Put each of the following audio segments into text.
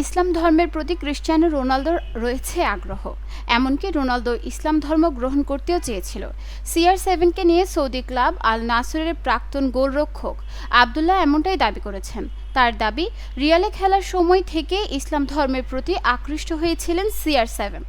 ইসলাম ধর্মের প্রতি ক্রিশ্চিয়ানো রোনালদোর রয়েছে আগ্রহ। এমনকি রোনালদো ইসলাম ধর্ম গ্রহণ করতেও চেয়েছিল। সিআর সেভেনকে নিয়ে সৌদি ক্লাব আল নাসরের প্রাক্তন গোলরক্ষক আবদুল্লাহ এমনটাই দাবি করেছেন। তার দাবি, রিয়ালে খেলার সময় থেকে ইসলাম ধর্মের প্রতি আকৃষ্ট হয়েছিলেন সিআর সেভেন।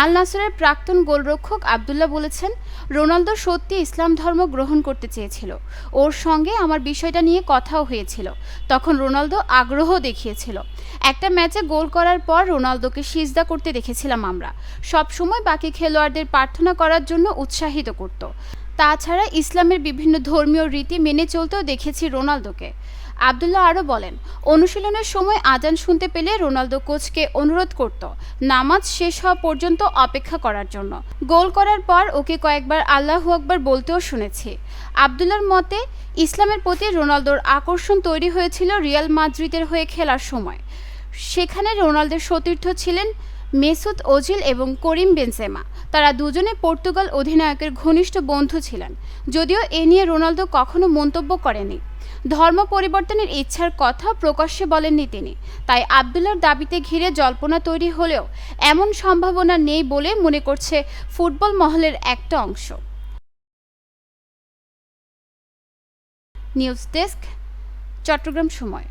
আল নাসরের প্রাক্তন গোলরক্ষক আবদুল্লাহ বলেছেন, রোনালদো সত্যি ইসলাম ধর্ম গ্রহণ করতে চেয়েছিল। ওর সঙ্গে আমার বিষয়টা নিয়ে কথাও হয়েছিল। তখন রোনালদো আগ্রহ দেখিয়েছিল। একটা ম্যাচে গোল করার পর রোনালদোকে সিজদা করতে দেখেছিলাম আমরা। সব সময় বাকি খেলোয়াড়দের প্রার্থনা করার জন্য উৎসাহিত করত। তাছাড়া ইসলামের বিভিন্ন ধর্মীয় রীতি মেনে চলতেও দেখেছি রোনালদোকে। আবদুল্লাহ আরও বলেন, অনুশীলনের সময় আজান শুনতে পেলে রোনালদো কোচকে অনুরোধ করত, নামাজ শেষ হওয়া পর্যন্ত অপেক্ষা করার জন্য। গোল করার পর ওকে কয়েকবার আল্লাহু আকবার বলতেও শুনেছি। আবদুল্লার মতে, ইসলামের প্রতি রোনালদোর আকর্ষণ তৈরি হয়েছিল রিয়াল মাদ্রিদের হয়ে খেলার সময়। সেখানে রোনালদোর সতীর্থ ছিলেন মেসুত ওজিল এবং করিম বেনসেমা। তারা দুজনে পর্তুগাল অধিনায়কের ঘনিষ্ঠ বন্ধু ছিলেন, যদিও এ নিয়ে রোনালদো কখনো মন্তব্য করেনি ধর্ম পরিবর্তনের ইচ্ছার কথা প্রকাশ্যে বলেননি তিনি। তাই আবদুল্লার দাবিতে ঘিরে জল্পনা তৈরি হলেও এমন সম্ভাবনা নেই বলে মনে করছে ফুটবল মহলের একটা অংশ। নিউজ ডেস্ক, চট্টগ্রাম সময়।